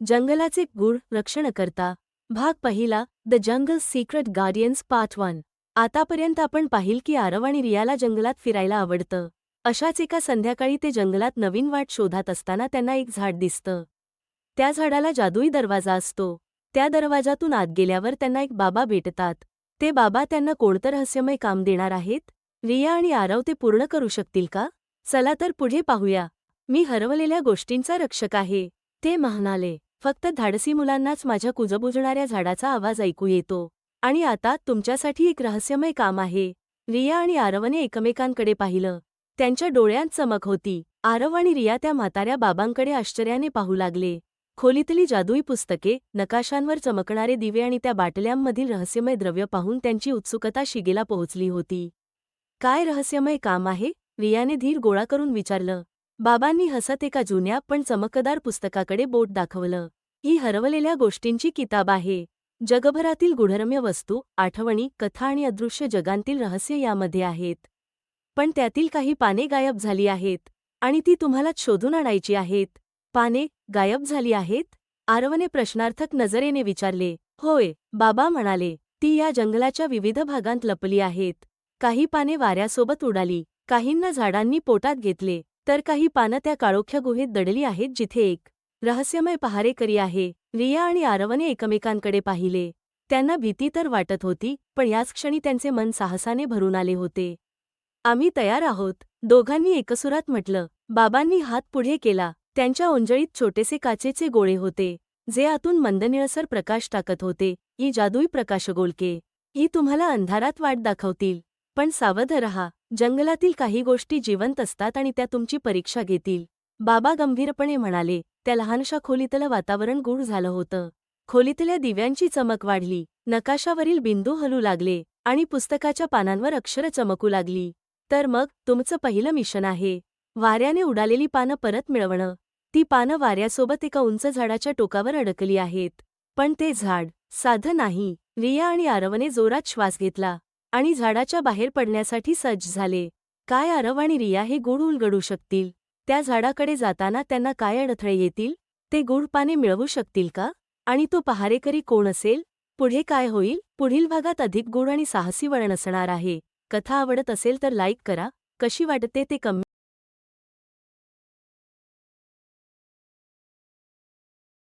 जंगलाचे गूढ रक्षणकर्ता. भाग पहिला the jungle secret guardians part one आतापर्यंत आपण पाहिल की आरव आणि रियाला जंगलात फिरायला आवडतं. अशाच एका संध्याकाळी ते जंगलात नवीन वाट शोधात असताना त्यांना एक झाड दिसतं. त्या झाडाला जादुई दरवाजा असतो. त्या दरवाजातून आत गेल्यावर त्यांना एक बाबा भेटतात. ते बाबा त्यांना कोणतं रहस्यमय काम देणार आहेत? रिया आणि आरव ते पूर्ण करू शकतील का? चला तर पुढे पाहूया. मी हरवलेल्या गोष्टींचा रक्षक आहे. ते म्हणाले फक्त धाडसी मुलांनाच माझ्या कुजबुजणाऱ्या झाडाचा आवाज ऐकू येतो. आणि आता तुमच्यासाठी एक रहस्यमय काम आहे. रिया आणि आरवने एकमेकांकडे पाहिलं. त्यांच्या डोळ्यांत चमक होती. आरव आणि रिया त्या म्हाताऱ्या बाबांकडे आश्चर्याने पाहू लागले. खोलीतली जादुई पुस्तके नकाशांवर चमकणारे दिवे आणि त्या बाटल्यांमधील रहस्यमय द्रव्य पाहून त्यांची उत्सुकता शिगेला पोहोचली होती. काय रहस्यमय काम आहे? रियाने धीर गोळा करून विचारलं. बाबांनी हसत एका जुन्या पण चमकदार पुस्तकाकडे बोट दाखवलं. ही हरवलेल्या गोष्टींची किताब आहे. जगभरातील गुढरम्य वस्तू आठवणी कथा आणि अदृश्य जगांतील रहस्य यामध्ये आहेत. पण त्यातील काही पाने गायब झाली आहेत आणि ती तुम्हाला शोधून आणायची आहेत. पाने गायब झाली आहेत? आरवने प्रश्नार्थक नजरेने विचारले. होय बाबा म्हणाले ती या जंगलाच्या विविध भागांत लपली आहेत. काही पाने वाऱ्यासोबत उडाली. काहींना झाडांनी पोटात घेतले. तर काही पानं त्या काळोख्या गुहेत दडली आहेत जिथे एक रहस्यमय पहारेकरी आहे. रिया आणि आरवने एकमेकांकडे पाहिले. त्यांना भीती तर वाटत होती पण याच क्षणी त्यांचे मन साहसाने भरून आले होते. आम्ही तयार आहोत. दोघांनी एकसुरात म्हटलं. बाबांनी हात पुढे केला. त्यांच्या ओंजळीत छोटेसे काचेचे गोळे होते. जे आतून मंदनिळसर प्रकाश टाकत होते. ही जादुई प्रकाशगोलके ही तुम्हाला अंधारात वाट दाखवतील. पण सावध रहा. जंगलातील काही गोष्टी जिवंत असतात आणि त्या तुमची परीक्षा घेतील. बाबा गंभीरपणे म्हणाले त्या लहानशा खोलीतलं वातावरण गूढ झालं होतं. खोलीतल्या दिव्यांची चमक वाढली. नकाशावरील बिंदू हलू लागले आणि पुस्तकाच्या पानांवर अक्षरं चमकू लागली. तर मग तुमचं पहिलं मिशन आहे. वाऱ्याने उडालेली पानं परत मिळवणं. ती पानं वाऱ्यासोबत एका उंच झाडाच्या टोकावर अडकली आहेत. पण ते झाड साधं नाही. रिया आणि आरवने जोरात श्वास घेतला. आणि झाडाच्या बाहेर पडण्यासाठी सज्ज झाले. काय आरव आणि रिया हे गूढ उलगडू शकतील? त्या झाडाकडे जाताना त्यांना काय अडथळे येतील? ते गूढ पाने मिळवू शकतील का? आणि तो पहारेकरी कोण असेल? पुढे काय होईल? पुढील भागात अधिक गूढ आणि साहसी वळण असणार आहे. कथा आवडत असेल तर लाईक करा. कशी वाटते ते कमी